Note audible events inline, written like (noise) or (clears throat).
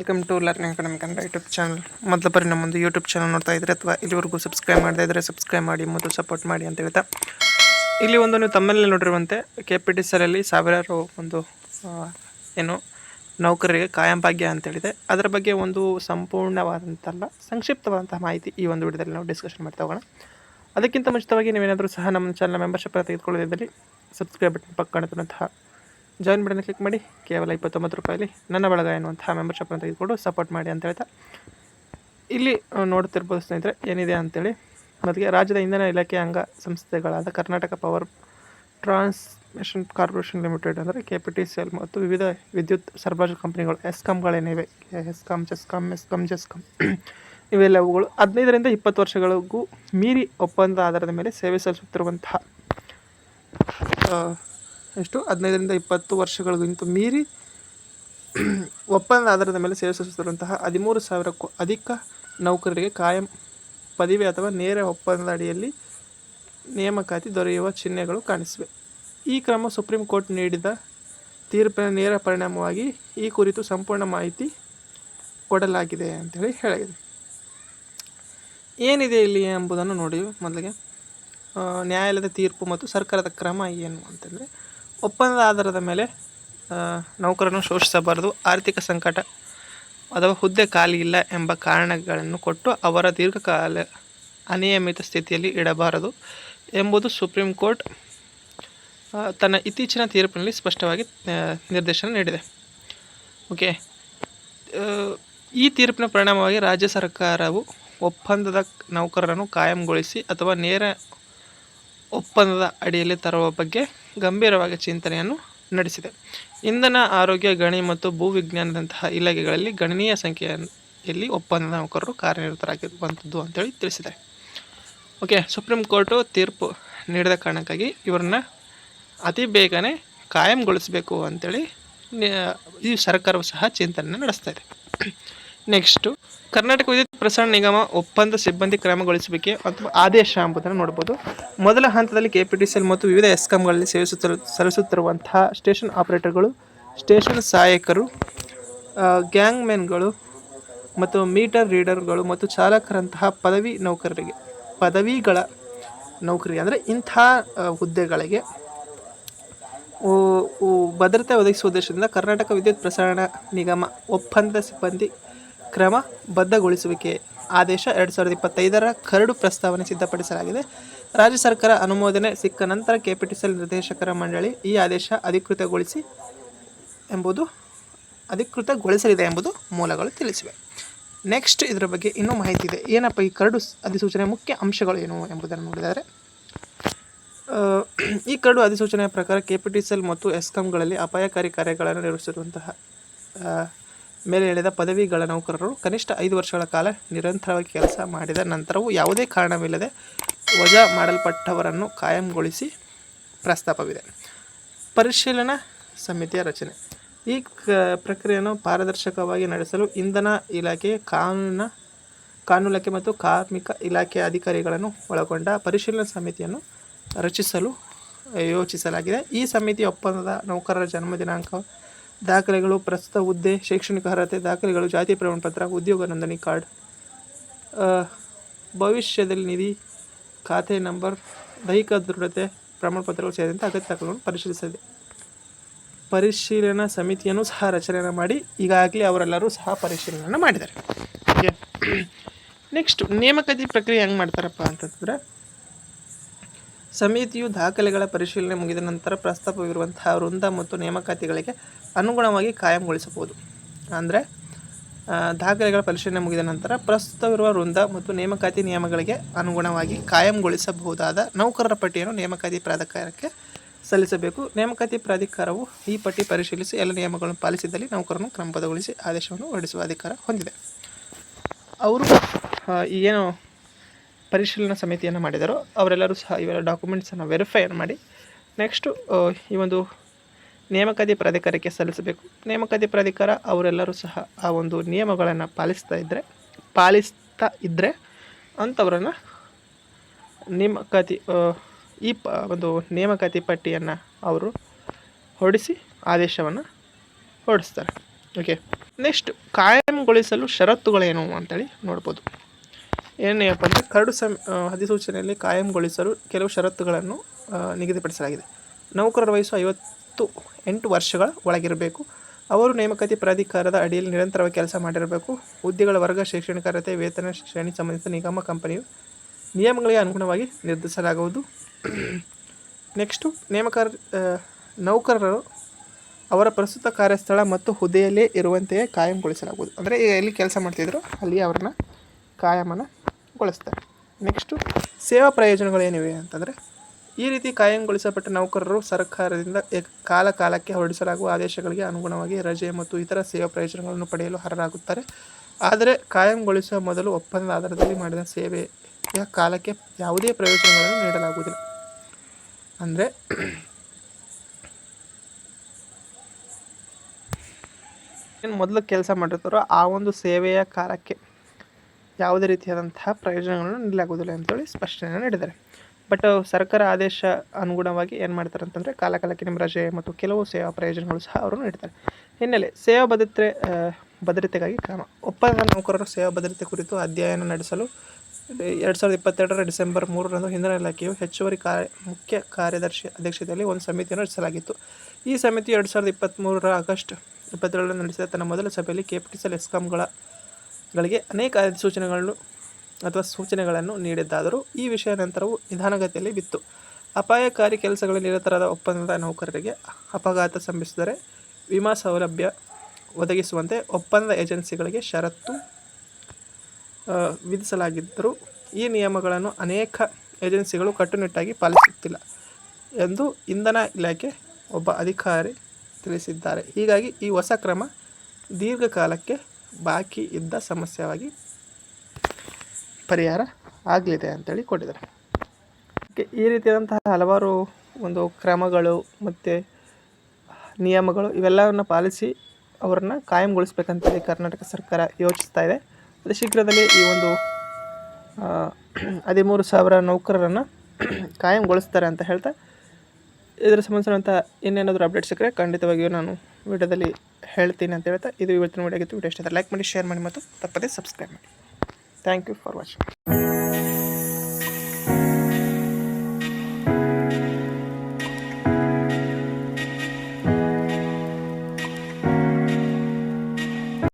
Welcome to learning academy Kannada YouTube channel ಮೊದಲ ಬರೀ ನಮ್ಮೊಂದು YouTube channel ನೋಡ್ತಾ ಇದ್ರೆ ಅಥವಾ ಇಲ್ಲಿವರೆಗೂ ಸಬ್ಸ್ಕ್ರೈಬ್ ಮಾಡದೇ ಇದ್ದರೆ ಸಬ್ಸ್ಕ್ರೈಬ್ ಮಾಡಿ ಮತ್ತು ಸಪೋರ್ಟ್ ಮಾಡಿ ಅಂತ ಹೇಳ್ತಾ. ಇಲ್ಲಿ ಒಂದು ನೀವು ತಮ್ಮಲ್ಲಿ ನೋಡಿರುವಂತೆ ಕೆ ಪಿ ಟಿ ಸರಲ್ಲಿ ಸಾವಿರಾರು ಒಂದು ಏನು, ನೌಕರರಿಗೆ ಕಾಯಂ ಭಾಗ್ಯ ಅಂತೇಳಿದೆ ಅದರ ಬಗ್ಗೆ ಒಂದು ಸಂಪೂರ್ಣವಾದಂತಲ್ಲ, ಸಂಕ್ಷಿಪ್ತವಾದಂತಹ ಮಾಹಿತಿ ಈ ಒಂದು ವಿಡಿಯೋದಲ್ಲಿ ನಾವು ಡಿಸ್ಕಷನ್ ಮಾಡ್ತಾ ಹೋಗೋಣ. ಅದಕ್ಕಿಂತ ಮುಂಚಿತವಾಗಿ ನೀವೇನಾದರೂ ಸಹ ನಮ್ಮ ಚಾನಲ್ ಮೆಂಬರ್ಶಿಪ್ ತೆಗೆದುಕೊಳ್ಳೋದಿದ್ದಲ್ಲಿ ಸಬ್ಸ್ಕ್ರೈಬ್ ಬಟನ್ ಪಕ್ಕ ಕಾಣುತ್ತಿರುವಂತಹ ಜಾಯಿನ್ ಬಟನ್ ಕ್ಲಿಕ್ ಮಾಡಿ, ಕೇವಲ ಇಪ್ಪತ್ತೊಂಬತ್ತು ರೂಪಾಯಲ್ಲಿ ನನ್ನ ಬಳಗ ಎನ್ನುವಂತಹ ಮೆಂಬರ್ಶಿಪ್ನ ತೆಗೆದುಕೊಂಡು ಸಪೋರ್ಟ್ ಮಾಡಿ ಅಂತ ಹೇಳ್ತಾ. ಇಲ್ಲಿ ನೋಡ್ತಿರ್ಬೋದು ಸ್ನೇಹಿತರೆ, ಏನಿದೆ ಅಂತೇಳಿ. ಮೊದಲಿಗೆ ರಾಜ್ಯದ ಇಂಧನ ಇಲಾಖೆ ಅಂಗ ಸಂಸ್ಥೆಗಳಾದ Karnataka power transmission corporation limited ಅಂದರೆ K P T C L ಮತ್ತು ವಿವಿಧ ವಿದ್ಯುತ್ ಸರಬರಾಜು ಕಂಪನಿಗಳು ಎಸ್ಕಾಮ್ಗಳೇನಿವೆ ಎಸ್ಕಾಮ್ ಜೆಸ್ಕಾಮ್ ಎಸ್ಕಾಮ್ ಜೆಸ್ಕಾಮ್ (clears throat) ಇವೆಲ್ಲವುಗಳು ಹದಿನೈದರಿಂದ ಇಪ್ಪತ್ತು ವರ್ಷಗಳಿಗೂ ಮೀರಿ ಒಪ್ಪಂದ ಆಧಾರದ ಮೇಲೆ ಸೇವೆ ಸಲ್ಲಿಸುತ್ತಿರುವಂತಹ ಎಷ್ಟು? ಹದಿನೈದರಿಂದ ಇಪ್ಪತ್ತು ವರ್ಷಗಳಿಗಿಂತ ಮೀರಿ ಒಪ್ಪಂದ ಆಧಾರದ ಮೇಲೆ ಸೇವೆ ಸಲ್ಲಿಸುತ್ತಿರುವಂತಹ ಹದಿಮೂರು ಸಾವಿರಕ್ಕೂ ಅಧಿಕ ನೌಕರರಿಗೆ ಕಾಯಂ ಪದವಿ ಅಥವಾ ನೇರ ಒಪ್ಪಂದದ ಅಡಿಯಲ್ಲಿ ನೇಮಕಾತಿ ದೊರೆಯುವ ಚಿಹ್ನೆಗಳು ಕಾಣಿಸಿವೆ. ಈ ಕ್ರಮ ಸುಪ್ರೀಂ ಕೋರ್ಟ್ ನೀಡಿದ ತೀರ್ಪಿನ ನೇರ ಪರಿಣಾಮವಾಗಿ ಈ ಕುರಿತು ಸಂಪೂರ್ಣ ಮಾಹಿತಿ ಕೊಡಲಾಗಿದೆ ಅಂತೇಳಿ ಹೇಳಿದೆ ಏನಿದೆ ಇಲ್ಲಿ ಎಂಬುದನ್ನು ನೋಡಿ ಮೊದಲಿಗೆ. ನ್ಯಾಯಾಲಯದ ತೀರ್ಪು ಮತ್ತು ಸರ್ಕಾರದ ಕ್ರಮ ಏನು ಅಂತಂದರೆ ಒಪ್ಪಂದದ ಆಧಾರದ ಮೇಲೆ ನೌಕರರನ್ನು ಶೋಷಿಸಬಾರದು. ಆರ್ಥಿಕ ಸಂಕಟ ಅಥವಾ ಹುದ್ದೆ ಖಾಲಿ ಇಲ್ಲ ಎಂಬ ಕಾರಣಗಳನ್ನು ಕೊಟ್ಟು ಅವರ ದೀರ್ಘಕಾಲ ಅನಿಯಮಿತ ಸ್ಥಿತಿಯಲ್ಲಿ ಇಡಬಾರದು ಎಂಬುದು ಸುಪ್ರೀಂ ಕೋರ್ಟ್ ತನ್ನ ಇತ್ತೀಚಿನ ತೀರ್ಪಿನಲ್ಲಿ ಸ್ಪಷ್ಟವಾಗಿ ನಿರ್ದೇಶನ ನೀಡಿದೆ. ಓಕೆ. ಈ ತೀರ್ಪಿನ ಪರಿಣಾಮವಾಗಿ ರಾಜ್ಯ ಸರ್ಕಾರವು ಒಪ್ಪಂದದ ನೌಕರರನ್ನು ಕಾಯಂಗೊಳಿಸಿ ಅಥವಾ ನೇರ ಒಪ್ಪಂದದ ಅಡಿಯಲ್ಲಿ ತರುವ ಬಗ್ಗೆ ಗಂಭೀರವಾಗಿ ಚಿಂತನೆಯನ್ನು ನಡೆಸಿದೆ. ಇಂಧನ ಆರೋಗ್ಯ, ಗಣಿ ಮತ್ತು ಭೂವಿಜ್ಞಾನದಂತಹ ಇಲಾಖೆಗಳಲ್ಲಿ ಗಣನೀಯ ಸಂಖ್ಯೆಯಲ್ಲಿ ಒಪ್ಪಂದ ನೌಕರರು ಕಾರ್ಯನಿರತರಾಗಿರುವಂಥದ್ದು ಅಂತೇಳಿ ತಿಳಿಸಿದೆ ಓಕೆ, ಸುಪ್ರೀಂ ಕೋರ್ಟು ತೀರ್ಪು ನೀಡಿದ ಕಾರಣಕ್ಕಾಗಿ ಇವರನ್ನ ಅತಿ ಬೇಗನೆ ಕಾಯಂಗೊಳಿಸಬೇಕು ಅಂತೇಳಿ ಈ ಸರ್ಕಾರವು ಸಹ ಚಿಂತನೆ ನಡೆಸ್ತಾ ಇದೆ. (clears throat) ನೆಕ್ಸ್ಟು ಕರ್ನಾಟಕ ವಿದ್ಯುತ್ ಪ್ರಸರಣ ನಿಗಮ ಒಪ್ಪಂದ ಸಿಬ್ಬಂದಿ ಕ್ರಮಗೊಳಿಸುವಿಕೆ ಅಥವಾ ಆದೇಶ ಎಂಬುದನ್ನು ನೋಡ್ಬೋದು. ಮೊದಲ ಹಂತದಲ್ಲಿ K P T C L ಮತ್ತು ವಿವಿಧ ಎಸ್ಕಾಂಗಳಲ್ಲಿ ಸೇವಿಸುತ್ತಿರು ಸಲ್ಲಿಸುತ್ತಿರುವಂತಹ ಸ್ಟೇಷನ್ ಆಪರೇಟರ್ಗಳು, ಸ್ಟೇಷನ್ ಸಹಾಯಕರು ಗ್ಯಾಂಗ್ಮೆನ್ಗಳು ಮತ್ತು ಮೀಟರ್ ರೀಡರ್ಗಳು ಮತ್ತು ಚಾಲಕರಂತಹ ಪದವಿ ನೌಕರರಿಗೆ, ಪದವಿಗಳ ನೌಕರಿ ಅಂದರೆ ಇಂಥ ಹುದ್ದೆಗಳಿಗೆ ಭದ್ರತೆ ಒದಗಿಸುವ ಉದ್ದೇಶದಿಂದ ಕರ್ನಾಟಕ ವಿದ್ಯುತ್ ಪ್ರಸರಣ ನಿಗಮ ಒಪ್ಪಂದ ಸಿಬ್ಬಂದಿ ಕ್ರಮ ಬದ್ಧಗೊಳಿಸುವಿಕೆ ಆದೇಶ ಎರಡು ಸಾವಿರದ ಇಪ್ಪತ್ತೈದರ ಕರಡು ಪ್ರಸ್ತಾವನೆ ಸಿದ್ಧಪಡಿಸಲಾಗಿದೆ. ರಾಜ್ಯ ಸರ್ಕಾರ ಅನುಮೋದನೆ ಸಿಕ್ಕ ನಂತರ ಕೆಪಿಟಿಸಲ್ ನಿರ್ದೇಶಕರ ಮಂಡಳಿ ಈ ಆದೇಶ ಅಧಿಕೃತಗೊಳಿಸಿ ಎಂಬುದು ಅಧಿಕೃತಗೊಳಿಸಲಿದೆ ಎಂಬುದು ಮೂಲಗಳು ತಿಳಿಸಿವೆ. ನೆಕ್ಸ್ಟ್ ಇದರ ಬಗ್ಗೆ ಇನ್ನೂ ಮಾಹಿತಿ ಇದೆ. ಏನಪ್ಪ ಈ ಕರಡು ಅಧಿಸೂಚನೆಯ ಅಧಿಸೂಚನೆ ಮುಖ್ಯ ಅಂಶಗಳು ಏನು ಎಂಬುದನ್ನು ನೋಡಿದರೆ ಈ ಕರಡು ಅಧಿಸೂಚನೆಯ ಪ್ರಕಾರ ಕೆಪಿಟಿಸಲ್ ಮತ್ತು ಎಸ್ಕಾಂಗಳಲ್ಲಿ ಅಪಾಯಕಾರಿ ಕಾರ್ಯಗಳನ್ನು ನಿರ್ವಹಿಸಿರುವಂತಹ ಮೇಲೆ ಹೇಳಿದ ಪದವಿಗಳ ನೌಕರರು ಕನಿಷ್ಠ ಐದು ವರ್ಷಗಳ ಕಾಲ ನಿರಂತರವಾಗಿ ಕೆಲಸ ಮಾಡಿದ ನಂತರವೂ ಯಾವುದೇ ಕಾರಣವಿಲ್ಲದೆ ವಜಾ ಮಾಡಲ್ಪಟ್ಟವರನ್ನು ಕಾಯಂಗೊಳಿಸಿ ಪ್ರಸ್ತಾಪವಿದೆ. ಪರಿಶೀಲನಾ ಸಮಿತಿಯ ರಚನೆ. ಈ ಪ್ರಕ್ರಿಯೆಯನ್ನು ಪಾರದರ್ಶಕವಾಗಿ ನಡೆಸಲು ಇಂಧನ ಇಲಾಖೆ ಕಾನೂನಿನ ಕಾನೂನಿಕೆ ಮತ್ತು ಕಾರ್ಮಿಕ ಇಲಾಖೆ ಅಧಿಕಾರಿಗಳನ್ನು ಒಳಗೊಂಡ ಪರಿಶೀಲನಾ ಸಮಿತಿಯನ್ನು ರಚಿಸಲು ಯೋಚಿಸಲಾಗಿದೆ. ಈ ಸಮಿತಿ ಒಪ್ಪಂದದ ನೌಕರರ ಜನ್ಮ ದಿನಾಂಕ ದಾಖಲೆಗಳು, ಪ್ರಸ್ತುತ ಹುದ್ದೆ, ಶೈಕ್ಷಣಿಕ ಅರ್ಹತೆ, ದಾಖಲೆಗಳು, ಜಾತಿ ಪ್ರಮಾಣಪತ್ರ, ಉದ್ಯೋಗ ನೋಂದಣಿ ಕಾರ್ಡ್. ಭವಿಷ್ಯದಲ್ಲಿ ನಿಧಿ ಖಾತೆ ನಂಬರ್, ದೈಹಿಕ ದೃಢತೆ ಪ್ರಮಾಣಪತ್ರಗಳು ಸೇರಿದಂತೆ ಅಗತ್ಯ ದಾಖಲೆಗಳನ್ನು ಪರಿಶೀಲಿಸಿದೆ ಪರಿಶೀಲನಾ ಸಮಿತಿಯನ್ನು ಸಹ ರಚನೆಯನ್ನು ಮಾಡಿ ಈಗಾಗಲೇ ಅವರೆಲ್ಲರೂ ಸಹ ಪರಿಶೀಲನೆಯನ್ನು ಮಾಡಿದ್ದಾರೆ. ನೆಕ್ಸ್ಟ್ ನೇಮಕಾತಿ ಪ್ರಕ್ರಿಯೆ ಹೆಂಗೆ ಮಾಡ್ತಾರಪ್ಪ ಅಂತಂದರೆ ಸಮಿತಿಯು ದಾಖಲೆಗಳ ಪರಿಶೀಲನೆ ಮುಗಿದ ನಂತರ ಪ್ರಸ್ತಾಪವಿರುವಂತಹ ವೃಂದ ಮತ್ತು ನೇಮಕಾತಿಗಳಿಗೆ ಅನುಗುಣವಾಗಿ ಕಾಯಂಗೊಳಿಸಬಹುದು. ಅಂದರೆ ದಾಖಲೆಗಳ ಪರಿಶೀಲನೆ ಮುಗಿದ ನಂತರ ಪ್ರಸ್ತುತವಿರುವ ವೃಂದ ಮತ್ತು ನೇಮಕಾತಿ ನಿಯಮಗಳಿಗೆ ಅನುಗುಣವಾಗಿ ಕಾಯಂಗೊಳಿಸಬಹುದಾದ ನೌಕರರ ಪಟ್ಟಿಯನ್ನು ನೇಮಕಾತಿ ಪ್ರಾಧಿಕಾರಕ್ಕೆ ಸಲ್ಲಿಸಬೇಕು. ನೇಮಕಾತಿ ಪ್ರಾಧಿಕಾರವು ಈ ಪಟ್ಟಿ ಪರಿಶೀಲಿಸಿ ಎಲ್ಲ ನಿಯಮಗಳನ್ನು ಪಾಲಿಸಿದಲ್ಲಿ ನೌಕರನ್ನು ಕ್ರಮಬದ್ಧಗೊಳಿಸಿ ಆದೇಶವನ್ನು ಹೊರಡಿಸುವ ಅಧಿಕಾರ ಹೊಂದಿದೆ. ಅವರು ಏನು ಪರಿಶೀಲನಾ ಸಮಿತಿಯನ್ನು ಮಾಡಿದರು. ಅವರೆಲ್ಲರೂ ಸಹ ಇವೆಲ್ಲ ಡಾಕ್ಯುಮೆಂಟ್ಸನ್ನು ವೆರಿಫೈಯನ್ನು ಮಾಡಿ. ನೆಕ್ಸ್ಟು ಈ ಒಂದು ನೇಮಕಾತಿ ಪ್ರಾಧಿಕಾರಕ್ಕೆ ಸಲ್ಲಿಸಬೇಕು. ನೇಮಕಾತಿ ಪ್ರಾಧಿಕಾರ ಅವರೆಲ್ಲರೂ ಸಹ ಆ ಒಂದು ನಿಯಮಗಳನ್ನು ಪಾಲಿಸ್ತಾ ಇದ್ದರೆ ಪಾಲಿಸ್ತಾ ಇದ್ದರೆ ಅಂಥವರನ್ನು ನೇಮಕಾತಿ ಈ ಪ, ಒಂದು ನೇಮಕಾತಿ ಪಟ್ಟಿಯನ್ನು ಅವರು ಹೊರಡಿಸಿ ಆದೇಶವನ್ನು ಹೊರಡಿಸ್ತಾರೆ. ಓಕೆ ನೆಕ್ಸ್ಟ್ ಕಾಯಂಗೊಳಿಸಲು ಷರತ್ತುಗಳೇನು ಅಂತೇಳಿ ನೋಡ್ಬೋದು. ಏನಪ್ಪ ಅಂದರೆ ಕರಡು ಸಂ ಅಧಿಸೂಚನೆಯಲ್ಲಿ ಕಾಯಂಗೊಳಿಸಲು ಕೆಲವು ಷರತ್ತುಗಳನ್ನು ನಿಗದಿಪಡಿಸಲಾಗಿದೆ. ನೌಕರರ ವಯಸ್ಸು ಐವತ್ತು ಎಂಟು ವರ್ಷಗಳ ಒಳಗಿರಬೇಕು. ಅವರು ನೇಮಕಾತಿ ಪ್ರಾಧಿಕಾರದ ಅಡಿಯಲ್ಲಿ ನಿರಂತರವಾಗಿ ಕೆಲಸ ಮಾಡಿರಬೇಕು. ಹುದ್ದೆಗಳ ವರ್ಗ ಶೈಕ್ಷಣಿಕ ಅರ್ಹತೆ ವೇತನ, ಶ್ರೇಣಿ ಸಂಬಂಧಿಸಿದ ನಿಗಮ, ಕಂಪನಿಯು ನಿಯಮಗಳಿಗೆ ಅನುಗುಣವಾಗಿ ನಿರ್ಧರಿಸಲಾಗುವುದು. ನೆಕ್ಸ್ಟು ನೇಮಕ ನೌಕರರು ಅವರ ಪ್ರಸ್ತುತ ಕಾರ್ಯಸ್ಥಳ ಮತ್ತು ಹುದ್ದೆಯಲ್ಲೇ ಇರುವಂತೆಯೇ ಕಾಯಂಗೊಳಿಸಲಾಗುವುದು. ಅಂದರೆ ಈಗ ಎಲ್ಲಿ ಕೆಲಸ ಮಾಡ್ತಿದ್ರು, ಅಲ್ಲಿ ಅವ್ರನ್ನ ಕಾಯಮನಗೊಳಿಸ್ತಾರೆ ನೆಕ್ಸ್ಟು ಸೇವಾ ಪ್ರಯೋಜನಗಳು ಏನಿವೆ ಅಂತಂದರೆ, ಈ ರೀತಿ ಕಾಯಂಗೊಳಿಸಲ್ಪಟ್ಟ ನೌಕರರು ಸರ್ಕಾರದಿಂದ ಕಾಲ ಕಾಲಕ್ಕೆ ಹೊರಡಿಸಲಾಗುವ ಆದೇಶಗಳಿಗೆ ಅನುಗುಣವಾಗಿ ರಜೆ ಮತ್ತು ಇತರ ಸೇವಾ ಪ್ರಯೋಜನಗಳನ್ನು ಪಡೆಯಲು ಅರ್ಹರಾಗುತ್ತಾರೆ. ಆದರೆ ಕಾಯಂಗೊಳಿಸುವ ಮೊದಲು ಒಪ್ಪಂದದ ಆಧಾರದಲ್ಲಿ ಮಾಡಿದ ಸೇವೆಯ ಕಾಲಕ್ಕೆ ಯಾವುದೇ ಪ್ರಯೋಜನಗಳನ್ನು ನೀಡಲಾಗುವುದಿಲ್ಲ. ಅಂದರೆ, ಏನು ಮೊದಲು ಕೆಲಸ ಮಾಡಿರ್ತಾರೋ ಆ ಒಂದು ಸೇವೆಯ ಕಾಲಕ್ಕೆ ಯಾವುದೇ ರೀತಿಯಾದಂತಹ ಪ್ರಯೋಜನಗಳನ್ನು ನೀಡಲಾಗುವುದಿಲ್ಲ ಅಂತೇಳಿ ಸ್ಪಷ್ಟನೆ ನೀಡಿದ್ದಾರೆ. ಬಟ್ ಸರ್ಕಾರ ಆದೇಶ ಅನುಗುಣವಾಗಿ ಏನು ಮಾಡ್ತಾರೆ ಅಂತಂದರೆ ಕಾಲಕಾಲಕ್ಕೆ ನಿಮ್ಮ ರಜೆ ಮತ್ತು ಕೆಲವು ಸೇವಾ ಪ್ರಯೋಜನಗಳು ಸಹ ಅವರು ನೀಡ್ತಾರೆ ಹಿನ್ನೆಲೆ ಸೇವಾ ಭದ್ರತೆ ಭದ್ರತೆಗಾಗಿ ಕ್ರಮ. ಒಪ್ಪಂದ ನೌಕರರು ಸೇವಾ ಭದ್ರತೆ ಕುರಿತು ಅಧ್ಯಯನ ನಡೆಸಲು ಎರಡು ಸಾವಿರದ ಇಪ್ಪತ್ತೆರಡರ ಡಿಸೆಂಬರ್ ಮೂರರಂದು ಇಂಧನ ಇಲಾಖೆಯು ಹೆಚ್ಚುವರಿ ಕಾರ್ಯ, ಮುಖ್ಯ ಕಾರ್ಯದರ್ಶಿ ಅಧ್ಯಕ್ಷತೆಯಲ್ಲಿ ಒಂದು ಸಮಿತಿಯನ್ನು ರಚಿಸಲಾಗಿತ್ತು. ಈ ಸಮಿತಿ ಎರಡು ಸಾವಿರದ ಇಪ್ಪತ್ತ್ಮೂರರ ಆಗಸ್ಟ್ ಇಪ್ಪತ್ತೇಳರಲ್ಲಿ ನಡೆಸಿದ ತನ್ನ ಮೊದಲ ಸಭೆಯಲ್ಲಿ ಕೆಪಿಟಿಸಲ್ ಎಸ್ಕಾಂಗಳ ಗಳಿಗೆ ಅನೇಕ ಅಧಿಸೂಚನೆಗಳನ್ನು ಅಥವಾ ಸೂಚನೆಗಳನ್ನು ನೀಡಿದ್ದಾದರೂ ಈ ವಿಷಯ ನಂತರವೂ ನಿಧಾನಗತಿಯಲ್ಲಿ ಬಿತ್ತು. ಅಪಾಯಕಾರಿ ಕೆಲಸಗಳಲ್ಲಿ ನಿರತರಾದ ಒಪ್ಪಂದದ ನೌಕರರಿಗೆ ಅಪಘಾತ ಸಂಭವಿಸಿದರೆ ವಿಮಾ ಸೌಲಭ್ಯ ಒದಗಿಸುವಂತೆ ಒಪ್ಪಂದ ಏಜೆನ್ಸಿಗಳಿಗೆ ಷರತ್ತು ವಿಧಿಸಲಾಗಿದ್ದರೂ ಈ ನಿಯಮಗಳನ್ನು ಅನೇಕ ಏಜೆನ್ಸಿಗಳು ಕಟ್ಟುನಿಟ್ಟಾಗಿ ಪಾಲಿಸುತ್ತಿಲ್ಲ ಎಂದು ಇಂಧನ ಇಲಾಖೆ ಒಬ್ಬ ಅಧಿಕಾರಿ ತಿಳಿಸಿದ್ದಾರೆ. ಹೀಗಾಗಿ ಈ ಹೊಸ ಕ್ರಮ ದೀರ್ಘಕಾಲಕ್ಕೆ ಬಾಕಿ ಇದ್ದ ಸಮಸ್ಯೆಯಾಗಿ ಪರಿಹಾರ ಆಗಲಿದೆ ಅಂತೇಳಿ ಕೊಟ್ಟಿದ್ದಾರೆ. ಈ ರೀತಿಯಾದಂತಹ ಹಲವಾರು ಒಂದು ಕ್ರಮಗಳು ಮತ್ತು ನಿಯಮಗಳು ಇವೆಲ್ಲವನ್ನು ಪಾಲಿಸಿ ಅವರನ್ನು ಕಾಯಂಗೊಳಿಸ್ಬೇಕಂತೇಳಿ ಕರ್ನಾಟಕ ಸರ್ಕಾರ ಯೋಚಿಸ್ತಾ ಇದೆ. ಅದು ಶೀಘ್ರದಲ್ಲಿ ಈ ಒಂದು ಹದಿಮೂರು ಸಾವಿರ ನೌಕರರನ್ನು ಕಾಯಂಗೊಳಿಸ್ತಾರೆ ಅಂತ ಹೇಳ್ತಾ ಇದರ ಸಂಬಂಧಿಸಿದಂಥ ಇನ್ನೇನಾದರೂ ಅಪ್ಡೇಟ್ ಸಿಕ್ಕರೆ ಖಂಡಿತವಾಗಿಯೂ ನಾನು ವಿಡಿಯೋದಲ್ಲಿ ಹೇಳ್ತೀನಿ ಅಂತ ಹೇಳ್ತಾ ಇದು ಇವತ್ತಿನ ವಿಡಿಯೋ ಆಗಿತ್ತು. ವಿಡಿಯೋ ಇಷ್ಟ ಲೈಕ್ ಮಾಡಿ ಶೇರ್ ಮಾಡಿ ಮತ್ತು ತಪ್ಪದೇ ಸಬ್ಸ್ಕ್ರೈಬ್ ಮಾಡಿ. Thank you for watching